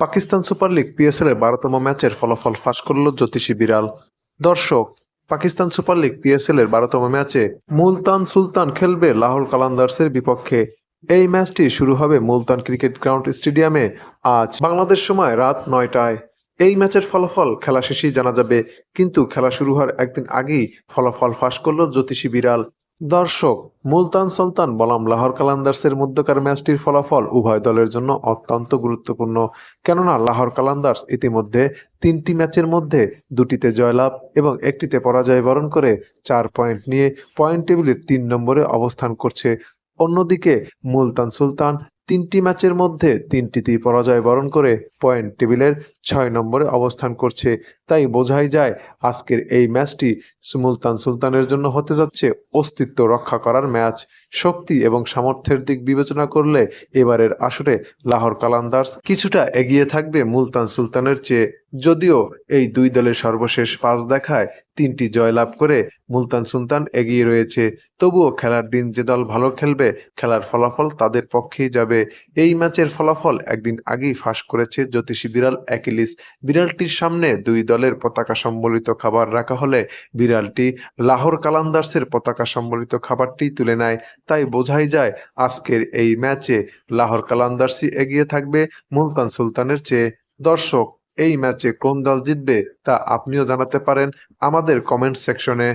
Pakistan super league PSL এর বারোতম ম্যাচের ফলাফল ফাঁস করল জ্যোতিষী বিড়াল। দর্শক, পাকিস্তান সুপার লিগ পিএসএল এর বারোতম ম্যাচে মুলতান সুলতান খেলবে লাহোর কালান্দার্সের বিপক্ষে। এই ম্যাচটি শুরু হবে মুলতান ক্রিকেট গ্রাউন্ড স্টেডিয়ামে। আজ বাংলাদেশ সময় রাত নয়টায়। এই ম্যাচের ফলাফল খেলা শেষেই জানা যাবে, কিন্তু খেলা শুরু হওয়ার একদিন আগেই ফলাফল ফাঁস করল জ্যোতিষী বিড়াল। দর্শক, মুলতান সুলতান বনাম লাহোর কালান্দার্সের মধ্যকার ম্যাচটির ফলাফল উভয় দলের জন্য অত্যন্ত গুরুত্বপূর্ণ। কেননা লাহোর কালান্দার্স ইতিমধ্যে তিনটি ম্যাচের মধ্যে দুটিতে জয়লাভ এবং একটিতে পরাজয় বরণ করে চার পয়েন্ট নিয়ে পয়েন্ট টেবিলের তিন নম্বরে অবস্থান করছে। অন্যদিকে মুলতান সুলতান তিনটি ম্যাচের মধ্যে তিনটিতেই পরাজয় বরণ করে পয়েন্ট টেবিলের ছয় নম্বরে অবস্থান করছে। তাই বোঝাই যায় আজকের এই ম্যাচটি মুলতান সুলতানের জন্য হতে যাচ্ছে অস্তিত্ব রক্ষা করার ম্যাচ। শক্তি এবং সামর্থ্যের দিক বিবেচনা করলে এবারের আসরে লাহোর কালান্দার্স কিছুটা এগিয়ে থাকবে মুলতান সুলতানের চেয়ে। যদিও এই দুই দলের সর্বশেষ পাঁচ দেখায় তিনটি জয়লাভ করে মুলতান সুলতান এগিয়ে রয়েছে। তবুও খেলার দিন যে দল ভালো খেলবে, খেলার ফলাফল তাদের পক্ষেই যাবে। এই ম্যাচের ফলাফল একদিন আগেই ফাঁস করেছে জ্যোতিষী বিড়াল অ্যাকিলিস। বিড়ালটির সামনে দুই দলের পতাকা সম্বলিত খাবার রাখা হলে বিড়ালটি লাহোর কালান্দার্সের পতাকা সম্বলিত খাবারটি তুলে নেয়। তাই বোঝাই যায়, আজকের এই ম্যাচে লাহোর কালান্দার্সই এগিয়ে থাকবে মুলতান সুলতানের চেয়ে। দর্শক, এই ম্যাচে কোন দল জিতবে তা আপনিও জানাতে পারেন আমাদের কমেন্ট সেকশনে।